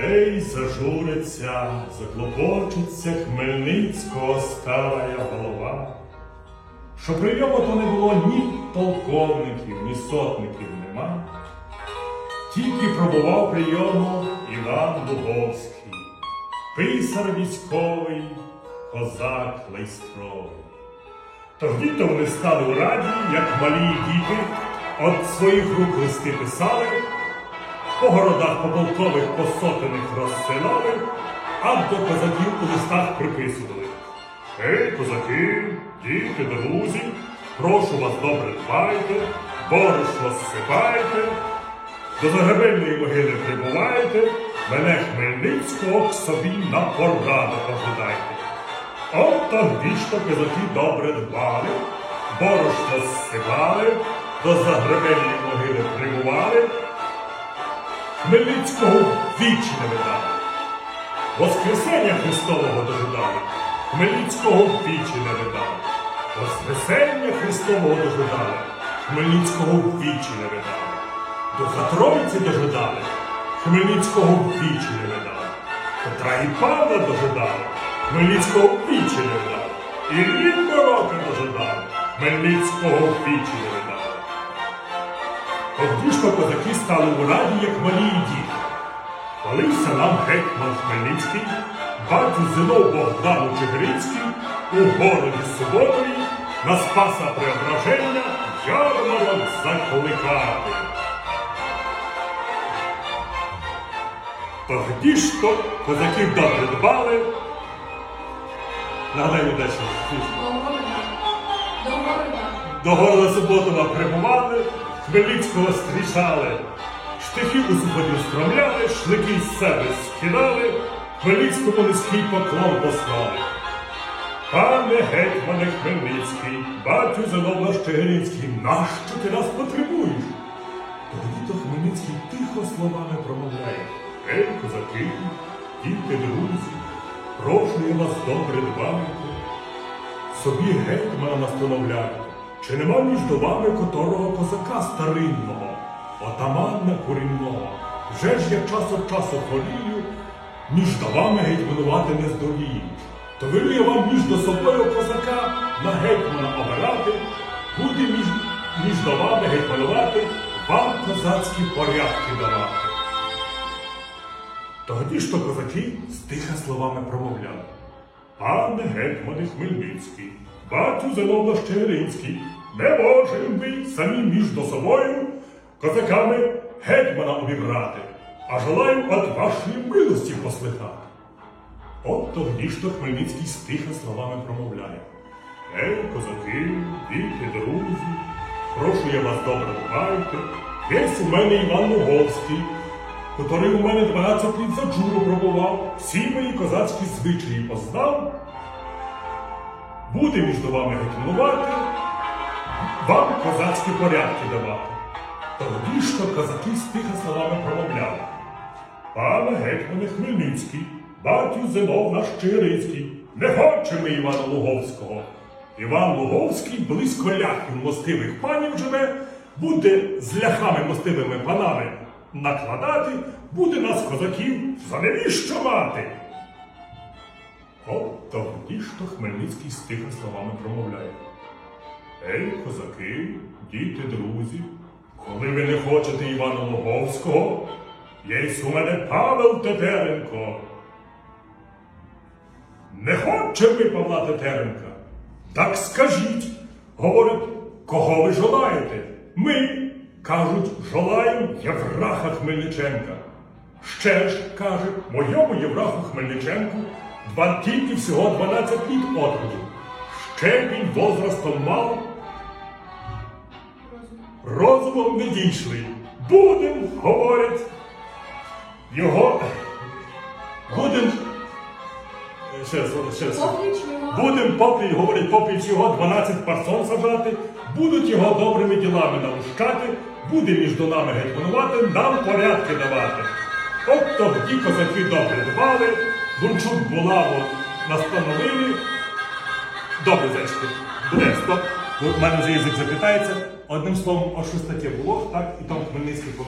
Ей, зажуриться, заклопочеться Хмельницького старая голова. Що прийому то не було ні полковників, ні сотників нема. Тільки пробував прийому Іван Луговський, писар військовий, козак лейстровий. Тоді то вони стали у раді, як малі діти, от своїх рук листи писали, по городах пополкових посотених розсилали, а до козаків у листах приписували. Ей, козаки, діти, друзі, прошу вас добре дбайте, борошно зсипайте, до загибельної могили прибувайте, мене Хмельницького к собі на пораду ожидайте. От ж то козаки добре дбали, борошно зсипали, до загребельної могили прибували, Хмельницького вічі не видали. Воскресення Христового дожидали, Хмельницького вічі не видали. Воскресення Христового дожидали, Хмельницького вічі не видали. До Затройці дожидали, Хмельницького вічі не видали. Петра і Павла дожидали, Хмельницького вічі не видали. І рідного року дожидали, Хмельницького вічі не видали. Тоді козаки стали у раді, як малі діти. Хвалився нам гетьман Хмельницький, батю Зинов Богдану Чигиринський у городі Суботові на Спаса Преображення ярмарок закликати. Тоді ж то козаки добре дбали. Нагадаю. До города. До города Суботова прибували, Хмельницького зустрічали, штихи у суході стромляли, шлики з себе скидали, Хмельницькому низький поклон послали. Пане гетьмане Хмельницький, батю Зиновна Щегиринський, нащо ти нас потребуєш? Тоді то Хмельницький тихо словами промовляє. Ей, козаки, діти, друзі, прошу я вас добре дбайте, собі гетьмана настановляйте, чи нема між вами которого козака старинного, отаманна корінного, вже ж я час від часу хворію, між вами гетьманувати не здолію. То велю я вам між до собою козака на гетьмана обирати, буде між, між вами гетьманувати, вам козацькі порядки давати. Тоді ж то козаки стиха словами промовляли. Пане гетьмане Хмельницький, батю Зиновна Щегиринський, не можем ви самі між до собою козаками гетьмана обібрати, а желаю от вашої милості послухати. От тоді ж то Хмельницький стиха словами промовляє. Ей, козаки, діти, друзі, прошу я вас добре дбайте, Єсть у мене Іван Луговський, котрий у мене 12 літ за джуру пробував, всі мої козацькі звичаї познав, буде між вами гетьманувати, вам козацькі порядки давати. Тоді ж то козаки стиха словами промовляли. Пане гетьмане Хмельницький, батю Зинов наш Чигиринський, не хочемо Івана Луговського. Іван Луговський близько ляхів мостивих панів живе, буде з ляхами мостивими панами накладати, буде нас козаків за мати. От тоді ж то Хмельницький стиха словами промовляє. Ей, козаки, діти, друзі, коли ви не хочете Івана Луговського, є у мене Павел Тетеренко. Не хоче ви Павла Тетеренка? Так скажіть, говорить, кого ви желаєте? Ми, кажуть, желаємо Євраха Хмельниченка. Ще ж, каже, моєму Євраху Хмельниченку два всього 12 літ отроду. Ще він возрастом мав, розумом не дійшли. Будем, говорять, його. Будем. Ще раз, ще раз. Будем поки, говорять, попіч його 12 парсон сажати, будуть його добрими ділами наущати, буде між нами гетьманувати, нам порядки давати. От тоді козаки добре дбали, Гунчук булаву настановили. Добре, зачки. буде стоп. У мене вже язик запитається. Одним словом, ось щось таке було, так, і там Хмельницький